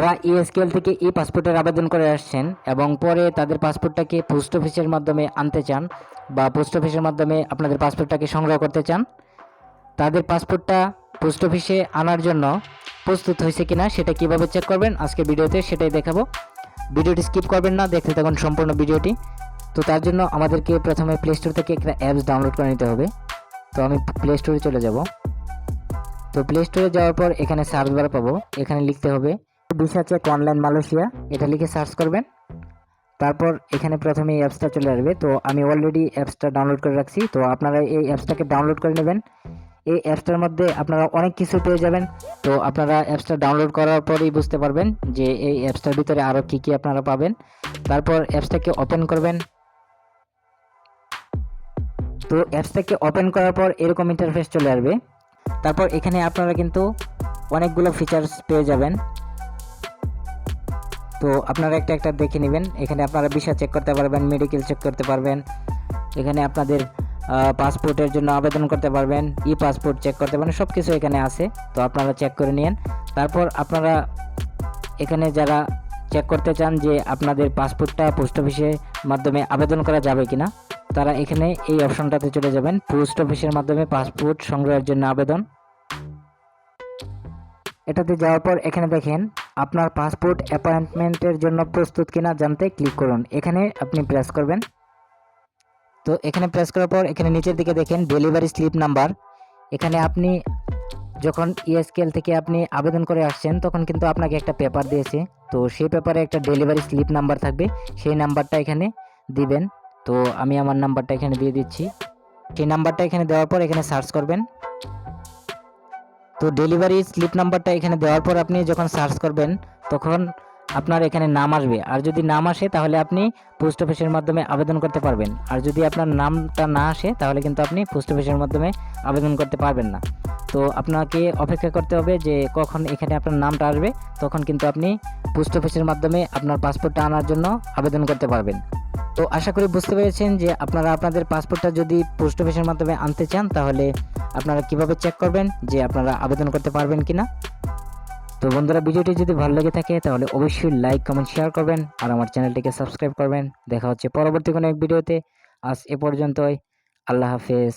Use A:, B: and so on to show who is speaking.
A: যারা ইএসকেএল থেকে ই পাসপোর্টের আবেদন করে আসছেন এবং পরে তাদের পাসপোর্টটাকে পোস্ট অফিসের মাধ্যমে আনতে চান বা পোস্ট অফিসের মাধ্যমে আপনাদের পাসপোর্টটাকে সংগ্রহ করতে চান। তাদের পাসপোর্টটা পোস্ট অফিসে আনার জন্য প্রস্তুত হয়েছে কিনা সেটা কীভাবে চেক করবেন আজকে ভিডিওতে সেটাই দেখাবো। ভিডিওটি স্কিপ করবেন না, দেখতে থাকুন সম্পূর্ণ ভিডিওটি। তো তার জন্য আমাদেরকে প্রথমে প্লে স্টোর থেকে একটা অ্যাপস ডাউনলোড করে নিতে হবে। তো আমি প্লে স্টোরে চলে যাব। তো প্লে স্টোরে যাওয়ার পর এখানে সার্চ বার পাবো। এখানে লিখতে হবে ভিসা চেক অনলাইন মালয়েশিয়া। এটা লিখে সার্চ করবেন। তারপর এখানে প্রথমে এই অ্যাপসটা চলে আসবে। তো আমি অলরেডি অ্যাপসটা ডাউনলোড করে রাখছি। তো আপনারা এই অ্যাপসটাকে ডাউনলোড করে নেবেন। এই অ্যাপসটার মধ্যে আপনারা অনেক কিছু পেয়ে যাবেন। তো আপনারা অ্যাপসটা ডাউনলোড করার পরেই বুঝতে পারবেন যে এই অ্যাপসটার ভিতরে আরও কী কী আপনারা পাবেন। তারপর অ্যাপসটাকে ওপেন করবেন। তো অ্যাপসটাকে ওপেন করার পর এরকম ইন্টারফেস চলে আসবে। তারপর এখানে আপনারা কিন্তু অনেকগুলো ফিচার্স পেয়ে যাবেন। তো আপনারা একটা একটা দেখে নেবেন। এখানে আপনারা ভিসা চেক করতে পারবেন মেডিকেল চেক করতে পারবেন। এখানে আপনাদের পাসপোর্টের জন্য আবেদন করতে পারবেন ই পাসপোর্ট চেক করতে পারবেন সব কিছু এখানে আছে। তো আপনারা চেক করে নিন তারপর আপনারা এখানে যারা চেক করতে চান যে আপনাদের পাসপোর্টটা পোস্ট অফিসের মাধ্যমে আবেদন করা যাবে কিনা, তারা এখানে এই অপশনটাতে চলে যাবেন। পোস্ট অফিসের মাধ্যমে পাসপোর্ট সংগ্রহের জন্য আবেদন। এটাতে যাওয়ার পর এখানে দেখেন আপনার পাসপোর্ট অ্যাপয়েন্টমেন্টের জন্য প্রস্তুত কিনা জানতে ক্লিক করুন। এখানে আপনি প্রেস করবেন। তো এখানে প্রেস করার পর এখানে নিচের দিকে দেখেন ডেলিভারি স্লিপ নাম্বার। এখানে আপনি যখন ইএসকেল থেকে আপনি আবেদন করে আসছেন, তখন কিন্তু আপনাকে একটা পেপার দিয়েছে। তো সেই পেপারে একটা ডেলিভারি স্লিপ নাম্বার থাকবে। সেই নাম্বারটা এখানে দিবেন। তো আমি আমার নাম্বারটা এখানে দিয়ে দিচ্ছি। সেই নাম্বারটা এখানে দেওয়ার পর এখানে সার্চ করবেন। তো ডেলিভারি স্লিপ নাম্বারটা এখানে দেওয়ার পর আপনি যখন সার্চ করবেন, তখন আপনার এখানে নাম আসবে। আর যদি নাম আসে, তাহলে আপনি পোস্ট অফিসের মাধ্যমে আবেদন করতে পারবেন। আর যদি আপনার নামটা না আসে, তাহলে কিন্তু আপনি পোস্ট অফিসের মাধ্যমে আবেদন করতে পারবেন না। তো আপনাকে অপেক্ষা করতে হবে যে কখন এখানে আপনার নামটা আসবে, তখন কিন্তু আপনি পোস্ট অফিসের মাধ্যমে আপনার পাসপোর্টটা আনার জন্য আবেদন করতে পারবেন। তো আশা করি বুঝতে পেরেছেন যে আপনারা আপনাদের পাসপোর্টটা যদি পোস্ট অফিসের মাধ্যমে আনতে চান, তাহলে আপনারা কীভাবে চেক করবেন যে আপনারা আবেদন করতে পারবেন কিনা? তো বন্ধুরা, ভিডিওটি যদি ভালো লেগে থাকে, তাহলে অবশ্যই লাইক কমেন্ট শেয়ার করবেন আর আমার চ্যানেলটিকে সাবস্ক্রাইব করবেন। দেখা হচ্ছে পরবর্তী কোনো এক ভিডিওতে। আজ এ পর্যন্তই। আল্লাহ হাফেজ।